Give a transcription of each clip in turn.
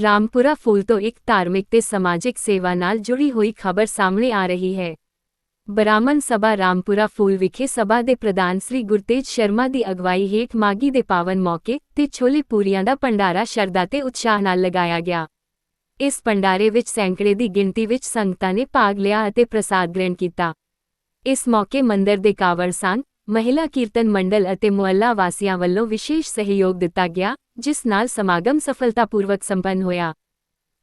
ਰਾਮਪੁਰਾ ਫੂਲ ਤੋਂ ਇੱਕ ਧਾਰਮਿਕ ਤੇ ਸਮਾਜਿਕ ਸੇਵਾ ਨਾਲ ਜੁੜੀ ਹੋਈ ਖਬਰ ਸਾਹਮਣੇ ਆ ਰਹੀ ਹੈ। ਬ੍ਰਾਹਮਣ ਸਭਾ ਰਾਮਪੁਰਾ ਫੂਲ ਵਿਖੇ ਸਭਾ ਦੇ ਪ੍ਰਧਾਨ ਸ੍ਰੀ ਗੁਰਤੇਜ ਸ਼ਰਮਾ ਦੀ ਅਗਵਾਈ ਹੇਠ ਮਾਗੀ ਦੇ ਪਾਵਨ ਮੌਕੇ ਤੇ ਛੋਲੇ ਪੂਰੀਆਂ ਦਾ ਭੰਡਾਰਾ ਸ਼ਰਧਾ ਤੇ ਉਤਸ਼ਾਹ ਨਾਲ ਲਗਾਇਆ ਗਿਆ। ਇਸ ਭੰਡਾਰੇ ਵਿੱਚ ਸੈਂਕੜੇ ਦੀ ਗਿਣਤੀ ਵਿੱਚ ਸੰਗਤਾਂ ਨੇ ਭਾਗ ਲਿਆ ਅਤੇ ਪ੍ਰਸਾਦ ਗ੍ਰਹਿਣ ਕੀਤਾ। ਇਸ ਮੌਕੇ ਮੰਦਰ ਦੇ ਕਾਵੜ ਸੰਘ ਮਹਿਲਾ ਕੀਰਤਨ ਮੰਡਲ ਅਤੇ ਮੁਹੱਲਾ ਵਾਸੀਆਂ ਵੱਲੋਂ ਵਿਸ਼ੇਸ਼ ਸਹਿਯੋਗ ਦਿੱਤਾ ਗਿਆ ਜਿਸ ਨਾਲ ਸਮਾਗਮ ਸਫਲਤਾਪੂਰਵਕ ਸੰਪੰਨ ਹੋਇਆ।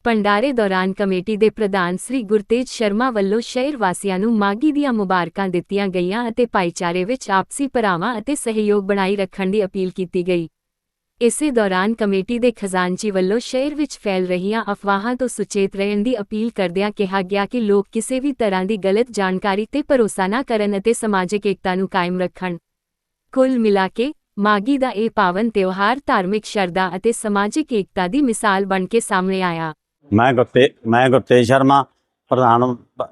ਭੰਡਾਰੇ ਦੌਰਾਨ ਕਮੇਟੀ ਦੇ ਪ੍ਰਧਾਨ ਸ੍ਰੀ ਗੁਰਤੇਜ ਸ਼ਰਮਾ ਵੱਲੋਂ ਸ਼ਹਿਰ ਵਾਸੀਆਂ ਨੂੰ ਮਾਗੀ ਦੀਆਂ ਮੁਬਾਰਕਾਂ ਦਿੱਤੀਆਂ ਗਈਆਂ ਅਤੇ ਭਾਈਚਾਰੇ ਵਿੱਚ ਆਪਸੀ ਭਰਾਵਾਂ ਅਤੇ ਸਹਿਯੋਗ ਬਣਾਈ ਰੱਖਣ ਦੀ ਅਪੀਲ ਕੀਤੀ ਗਈ। ਇਸੇ ਦੌਰਾਨ ਕਮੇਟੀ ਦੇ ਖਜ਼ਾਨਚੀ ਵੱਲੋਂ ਸ਼ਹਿਰ ਵਿੱਚ ਫੈਲ ਰਹੀਆਂ ਅਫਵਾਹਾਂ ਤੋਂ ਸੁਚੇਤ ਰਹਿਣ ਦੀ ਅਪੀਲ ਕਰਦਿਆਂ ਕਿਹਾ ਗਿਆ ਕਿ ਲੋਕ ਕਿਸੇ ਵੀ ਤਰ੍ਹਾਂ ਦੀ ਗਲਤ ਜਾਣਕਾਰੀ ਤੇ ਭਰੋਸਾ ਨਾ ਕਰਨ ਅਤੇ ਸਮਾਜਿਕ ਏਕਤਾ ਨੂੰ ਕਾਇਮ ਰੱਖਣ। ਕੁੱਲ ਮਿਲਾ ਕੇ ਮਾਗੀ ਦਾ ਇਹ ਪਾਵਨ ਤਿਉਹਾਰ ਧਾਰਮਿਕ ਸ਼ਰਧਾ ਅਤੇ ਸਮਾਜਿਕ ਏਕਤਾ ਦੀ ਮਿਸਾਲ ਬਣ ਕੇ ਸਾਹਮਣੇ ਆਇਆ। ਮੈਂ ਗੁਰਤੇ ਮੈਂ ਗੁਰਤੇਜ ਸ਼ਰਮਾ ਪ੍ਰਧਾਨ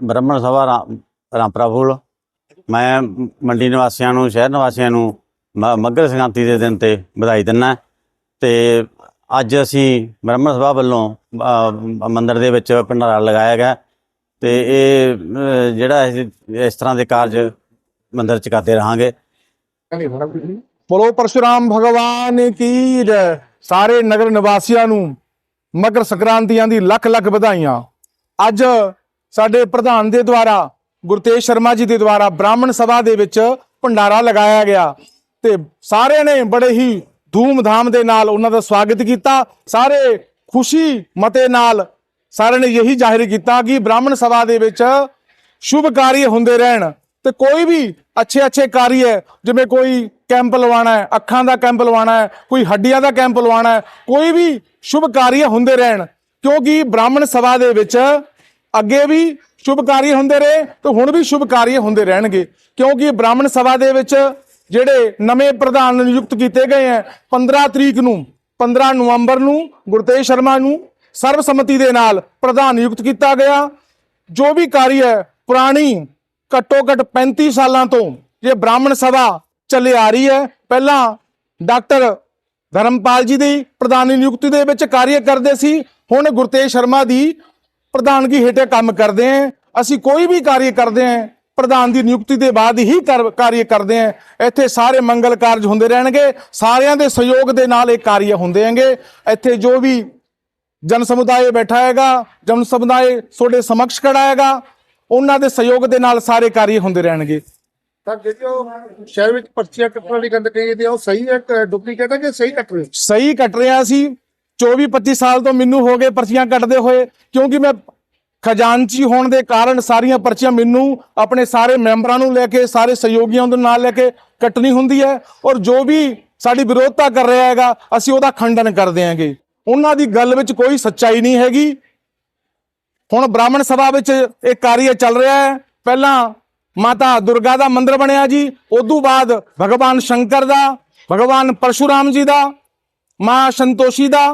ਬ੍ਰਾਹਮਣ ਸਭਾ ਰਾ- ਰਾਮਪੁਰਾ ਫੂਲ ਮੈਂ ਮੰਡੀ ਨਿਵਾਸੀਆਂ ਨੂੰ ਸ਼ਹਿਰ ਨਿਵਾਸੀਆਂ ਨੂੰ ਮ- ਮੱਘਰ ਸੰਕ੍ਰਾਂਤੀ ਦੇ ਦਿਨ ਤੇ ਵਧਾਈ ਦਿੰਦਾ ਤੇ ਅੱਜ ਅਸੀਂ ਬ੍ਰਾਹਮਣ ਸਭਾ ਵੱਲੋਂ ਮੰਦਿਰ ਦੇ ਵਿੱਚ ਭੰਡਾਰਾ ਲਗਾਇਆ ਗਿਆ ਤੇ ਇਹ ਜਿਹੜਾ ਅਸੀਂ ਇਸ ਤਰ੍ਹਾਂ ਦੇ ਕਾਰਜ ਮੰਦਿਰ ਚ ਕਰਦੇ ਰਹਾਂਗੇ। ਬੋਲੋ ਪਰਸ਼ੁਰਾਮ ਭਗਵਾਨ ਕੀ ਜੈ। ਸਾਰੇ ਨਗਰ ਨਿਵਾਸੀਆਂ ਨੂੰ ਮਕਰ ਸੰਕ੍ਰਾਂਤੀਆਂ ਦੀ ਲੱਖ ਲੱਖ ਵਧਾਈਆਂ। ਅੱਜ ਸਾਡੇ ਪ੍ਰਧਾਨ ਦੇ ਦੁਆਰਾ ਗੁਰਤੇਜ ਸ਼ਰਮਾ ਜੀ ਦੇ ਦੁਆਰਾ ਬ੍ਰਾਹਮਣ ਸਭਾ ਦੇ ਵਿੱਚ ਭੰਡਾਰਾ ਲਗਾਇਆ ਗਿਆ ਤੇ ਸਾਰਿਆਂ ਨੇ ਬੜੇ ਹੀ ਧੂਮ-ਧਾਮ ਦੇ ਨਾਲ ਉਹਨਾਂ ਦਾ ਸਵਾਗਤ ਕੀਤਾ। ਸਾਰੇ ਖੁਸ਼ੀ ਮਤੇ ਨਾਲ ਸਾਰਿਆਂ ਨੇ ਇਹੀ ਜ਼ਾਹਿਰ ਕੀਤਾ ਕਿ ਬ੍ਰਾਹਮਣ ਸਭਾ ਦੇ ਵਿੱਚ ਸ਼ੁਭ ਕਾਰਜ ਹੁੰਦੇ ਰਹਿਣ ਤੇ ਕੋਈ ਵੀ ਅੱਛੇ ਅੱਛੇ ਕਾਰਜ ਜਿਵੇਂ ਕੋਈ ਕੈਂਪ ਲਵਾਉਣਾ ਹੈ, ਅੱਖਾਂ ਦਾ ਕੈਂਪ ਲਵਾਉਣਾ ਹੈ, ਕੋਈ ਹੱਡੀਆਂ ਦਾ ਕੈਂਪ ਲਵਾਉਣਾ ਹੈ, ਕੋਈ ਵੀ ਸ਼ੁਭ ਕਾਰਜ ਹੁੰਦੇ ਰਹਿਣ, ਕਿਉਂਕਿ ਬ੍ਰਾਹਮਣ ਸਭਾ ਦੇ ਵਿੱਚ ਅੱਗੇ ਵੀ ਸ਼ੁਭ ਕਾਰਜ ਹੁੰਦੇ ਰਹੇ ਤੇ ਹੁਣ ਵੀ ਸ਼ੁਭ ਕਾਰਜ ਹੁੰਦੇ ਰਹਿਣਗੇ। ਕਿਉਂਕਿ ਬ੍ਰਾਹਮਣ ਸਭਾ ਦੇ ਵਿੱਚ ਜਿਹੜੇ ਨਵੇਂ ਪ੍ਰਧਾਨ ਨਿਯੁਕਤ ਕੀਤੇ ਗਏ ਹੈ 15 ਤਰੀਕ ਨੂੰ 15 ਨਵੰਬਰ ਨੂੰ, ਗੁਰਤੇਜ ਸ਼ਰਮਾ ਨੂੰ ਸਰਬਸੰਮਤੀ ਦੇ ਨਾਲ ਪ੍ਰਧਾਨ ਨਿਯੁਕਤ ਕੀਤਾ ਗਿਆ। ਜੋ ਵੀ ਕਾਰਜ ਹੈ ਪੁਰਾਣੀ ਘੱਟੋ ਘੱਟ 35 ਸਾਲਾਂ ਤੋਂ ਜੇ ਬ੍ਰਾਹਮਣ ਸਭਾ ਚੱਲੇ ਆ ਰਹੀ ਹੈ। ਪਹਿਲਾਂ ਡਾਕਟਰ ਧਰਮਪਾਲ ਜੀ ਦੀ ਪ੍ਰਧਾਨੀ ਨਿਯੁਕਤੀ ਦੇ ਵਿੱਚ ਕਾਰਜ ਕਰਦੇ ਸੀ। ਹੁਣ ਗੁਰਤੇਜ ਸ਼ਰਮਾ ਦੀ ਪ੍ਰਧਾਨਗੀ ਹੇਠੇ ਕੰਮ ਕਰਦੇ ਹਾਂ। ਅਸੀਂ ਕੋਈ ਵੀ ਕਾਰਜ ਕਰਦੇ ਹਾਂ, ਪ੍ਰਧਾਨ ਦੀ ਨਿਯੁਕਤੀ ਦੇ ਬਾਅਦ ਹੀ ਕਰ- ਕਾਰਜ ਕਰਦੇ ਹਾਂ। ਇੱਥੇ ਸਾਰੇ ਮੰਗਲ ਕਾਰਜ ਹੁੰਦੇ ਰਹਿਣਗੇ। ਸਾਰਿਆਂ ਦੇ ਸਹਿਯੋਗ ਦੇ ਨਾਲ ਇਹ ਕਾਰਜ ਹੁੰਦੇ ਹੈਗੇ। ਇੱਥੇ ਜੋ ਵੀ ਜਨ ਸਮੁਦਾਇ ਬੈਠਾ ਹੈਗਾ, ਜਨ ਸਮੁਦਾਇ ਤੁਹਾਡੇ ਸਮਕਸ਼ ਖੜਾ ਹੈਗਾ, ਉਹਨਾਂ ਦੇ ਸਹਿਯੋਗ ਦੇ ਨਾਲ ਸਾਰੇ ਕਾਰਜ ਹੁੰਦੇ ਰਹਿਣਗੇ। ਤਾਂ ਜਿਹੜੀ ਉਹ ਸ਼ਹਿਰ ਵਿੱਚ ਪਰਚੀਆਂ ਕੱਟਣ ਵਾਲੀ ਗੰਦ ਕਹੀ ਜਾਂਦੀ ਆ ਉਹ ਸਹੀ ਹੈ ਡੁਪਲੀਕੇਟ ਹੈ ਕਿ ਸਹੀ ਕੱਟ ਰਹੇ ਹੋ? ਸਹੀ ਕੱਟ ਰਿਹਾ ਸੀ 24 25 ਸਾਲ ਤੋਂ ਮੈਨੂੰ ਹੋ ਗਏ ਪਰਚੀਆਂ ਕੱਟਦੇ ਹੋਏ, ਕਿਉਂਕਿ ਮੈਂ ਖਜ਼ਾਨਚੀ ਹੋਣ ਦੇ ਕਾਰਨ ਸਾਰੀਆਂ ਪਰਚੀਆਂ ਮੈਨੂੰ ਆਪਣੇ ਸਾਰੇ ਮੈਂਬਰਾਂ ਨੂੰ ਲੈ ਕੇ, ਸਾਰੇ ਸਹਿਯੋਗੀਆਂ ਦੇ ਨਾਲ ਲੈ ਕੇ ਕੱਟਣੀ ਹੁੰਦੀ ਹੈ ਔਰ ਜੋ ਵੀ ਸਾਡੀ ਵਿਰੋਧਤਾ ਕਰ ਰਿਹਾ ਹੈਗਾ, ਅਸੀਂ ਉਹਦਾ ਖੰਡਨ ਕਰਦੇ ਹਾਂਗੇ ਉਹਨਾਂ ਦੀ ਗੱਲ ਵਿੱਚ ਕੋਈ ਸੱਚਾਈ ਨਹੀਂ ਹੈਗੀ। ਹੁਣ ਬ੍ਰਾਹਮਣ ਸਭਾ ਵਿੱਚ ਇਹ ਕਾਰਜ ਚੱਲ ਰਿਹਾ ਹੈ। ਪਹਿਲਾਂ ਮਾਤਾ ਦੁਰਗਾ ਦਾ ਮੰਦਿਰ ਬਣਿਆ ਜੀ। ਉਦੋਂ ਬਾਅਦ ਭਗਵਾਨ ਸ਼ੰਕਰ ਦਾ, ਭਗਵਾਨ ਪਰਸ਼ੁਰਾਮ ਜੀ ਦਾ, ਮਾਂ ਸੰਤੋਸ਼ੀ ਦਾ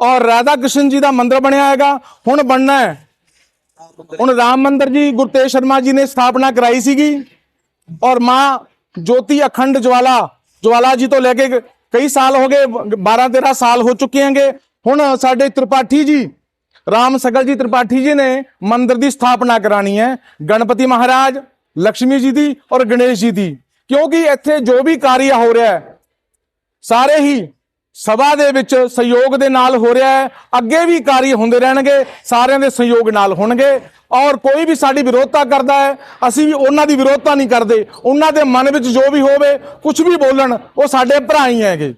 ਔਰ ਰਾਧਾ ਕ੍ਰਿਸ਼ਨ ਜੀ ਦਾ ਮੰਦਿਰ ਬਣਿਆ ਹੈਗਾ। ਹੁਣ ਬਣਨਾ ਹੈ। ਹੁਣ ਰਾਮ ਮੰਦਿਰ ਜੀ ਗੁਰਤੇਜ ਸ਼ਰਮਾ ਜੀ ਨੇ ਸਥਾਪਨਾ ਕਰਾਈ ਸੀਗੀ। ਔਰ ਮਾਂ ਜੋਤੀ ਅਖੰਡ ਜਵਾਲਾ ਜਵਾਲਾ ਜੀ ਤੋਂ ਲੈ ਕੇ ਕਈ ਸਾਲ ਹੋ ਗਏ 12 13 ਸਾਲ ਹੋ ਚੁੱਕੇ ਹੈਗੇ। ਹੁਣ ਸਾਡੇ ਤ੍ਰਿਪਾਠੀ ਜੀ, ਰਾਮ ਸਗਲ ਜੀ ਤ੍ਰਿਪਾਠੀ ਜੀ ਨੇ ਮੰਦਿਰ ਦੀ ਸਥਾਪਨਾ ਕਰਾਣੀ ਹੈ। ਗਣਪਤੀ ਮਹਾਰਾਜ ਲక్ష్ਮੀ ਜੀ ਦੀ ਔਰ ਗਣੇਸ਼ ਜੀ ਦੀ। ਕਿਉਂਕਿ ਇੱਥੇ ਜੋ ਵੀ ਕਾਰਿਆ ਹੋ ਰਿਹਾ ਹੈ, ਸਾਰੇ ਹੀ ਸਭਾ ਦੇ ਵਿੱਚ ਸਹਿਯੋਗ ਦੇ ਨਾਲ ਹੋ ਰਿਹਾ ਹੈ। ਅੱਗੇ ਵੀ ਕਾਰਜ ਹੁੰਦੇ ਰਹਿਣਗੇ, ਸਾਰਿਆਂ ਦੇ ਸਹਿਯੋਗ ਨਾਲ ਹੋਣਗੇ। ਔਰ ਕੋਈ ਵੀ ਸਾਡੀ ਵਿਰੋਧਤਾ ਕਰਦਾ ਹੈ, ਅਸੀਂ ਵੀ ਉਹਨਾਂ ਦੀ ਵਿਰੋਧਤਾ ਨਹੀਂ ਕਰਦੇ। ਉਹਨਾਂ ਦੇ ਮਨ ਵਿੱਚ ਜੋ ਵੀ ਹੋਵੇ ਕੁਝ ਵੀ ਬੋਲਣ, ਉਹ ਸਾਡੇ ਭਰਾ ਹੀ ਹੈਗੇ।